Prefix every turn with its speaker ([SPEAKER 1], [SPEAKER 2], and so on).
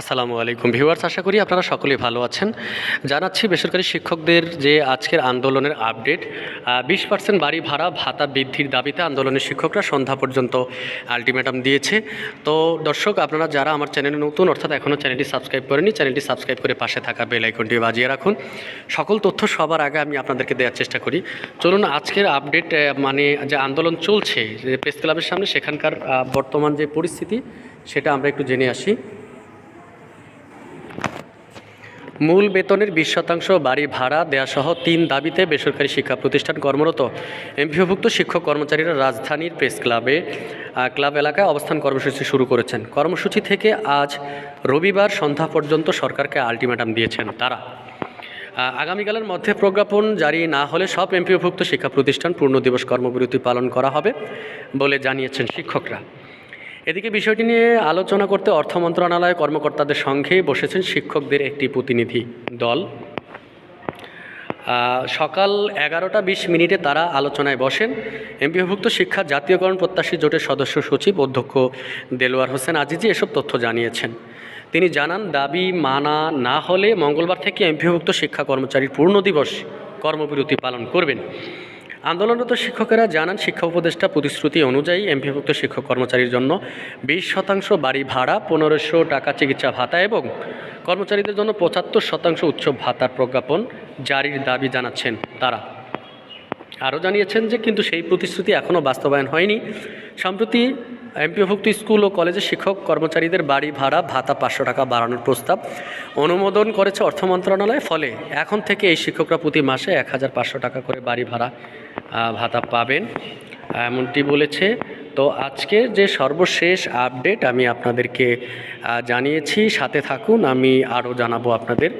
[SPEAKER 1] আসসালামু আলাইকুম ভিউয়ার্স, আশা করি আপনারা সকলেই ভালো আছেন। জানাচ্ছি বেসরকারি শিক্ষকদের যে আজকের আন্দোলনের আপডেট বিশ পার্সেন্ট বাড়ি ভাড়া, ভাতা বৃদ্ধির দাবিতে আন্দোলনের শিক্ষকরা সন্ধ্যা পর্যন্ত আলটিমেটাম দিয়েছে। তো দর্শক, আপনারা যারা আমার চ্যানেলে নতুন, অর্থাৎ এখনও চ্যানেলটি সাবস্ক্রাইব করেনি চ্যানেলটি সাবস্ক্রাইব করে পাশে থাকা বেল আইকনটি বাজিয়ে রাখুন। সকল তথ্য সবার আগে আমি আপনাদেরকে দেওয়ার চেষ্টা করি। চলুন, আজকের আপডেট মানে যে আন্দোলন চলছে, যে প্রেস ক্লাবের সামনে, সেখানকার বর্তমান যে পরিস্থিতি, সেটা আমরা একটু জেনে আসি। মূল বেতনের বিশ শতাংশ বাড়ি ভাড়া দেয়াসহ তিন দাবিতে বেসরকারি শিক্ষা প্রতিষ্ঠান কর্মরত এমপিওভুক্ত শিক্ষক কর্মচারীরা রাজধানীর প্রেস ক্লাবে ক্লাব এলাকায় অবস্থান কর্মসূচি শুরু করেছেন। কর্মসূচি থেকে আজ রবিবার সন্ধ্যা পর্যন্ত সরকারকে আলটিমেটাম দিয়েছেন তারা। আগামীকালের মধ্যে প্রজ্ঞাপন জারি না হলে সব এমপিওভুক্ত শিক্ষা প্রতিষ্ঠান পূর্ণ দিবস কর্মবিরতি পালন করা হবে বলে জানিয়েছেন শিক্ষকরা। এদিকে বিষয়টি নিয়ে আলোচনা করতে অর্থ মন্ত্রণালয় কর্মকর্তাদের সঙ্গে বসেছেন শিক্ষকদের একটি প্রতিনিধি দল। সকাল এগারোটা বিশ মিনিটে তারা আলোচনায় বসেন। এমপিভুক্ত শিক্ষা, জাতীয়করণ, প্রত্যাশী জোটের সদস্য সচিব অধ্যক্ষ দেলোয়ার হোসেন আজিজি এসব তথ্য জানিয়েছেন। তিনি জানান, দাবি মানা না হলে মঙ্গলবার থেকে এমপিভুক্ত শিক্ষা কর্মচারীর পূর্ণ দিবস কর্মবিরতি পালন করবেন। আন্দোলনরত শিক্ষকেরা জানান, শিক্ষা উপদেষ্টা প্রতিশ্রুতি অনুযায়ী এমপিভুক্ত শিক্ষক কর্মচারীর জন্য বিশ শতাংশ বাড়ি ভাড়া, পনেরোশো টাকা চিকিৎসা ভাতা এবং কর্মচারীদের জন্য পঁচাত্তর শতাংশ উৎসব ভাতার প্রজ্ঞাপন জারির দাবি জানাচ্ছেন তারা। আরও জানিয়েছেন যে, কিন্তু সেই প্রতিশ্রুতি এখনও বাস্তবায়ন হয়নি। সম্প্রতি এমপিভুক্ত স্কুল ও কলেজের শিক্ষক কর্মচারীদের বাড়ি ভাড়া, ভাতা পাঁচশো টাকা বাড়ানোর প্রস্তাব অনুমোদন করেছে অর্থ মন্ত্রণালয়, ফলে এখন থেকে এই শিক্ষকরা প্রতি মাসে এক হাজার পাঁচশো টাকা করে বাড়ি ভাড়া ভাতা পাবেন। এমনটি বলেছে। তো আজকে যে সর্বশেষ আপডেট আমি আপনাদেরকে জানিয়েছি, সাথে থাকুন, আমি আরও জানাব আপনাদের।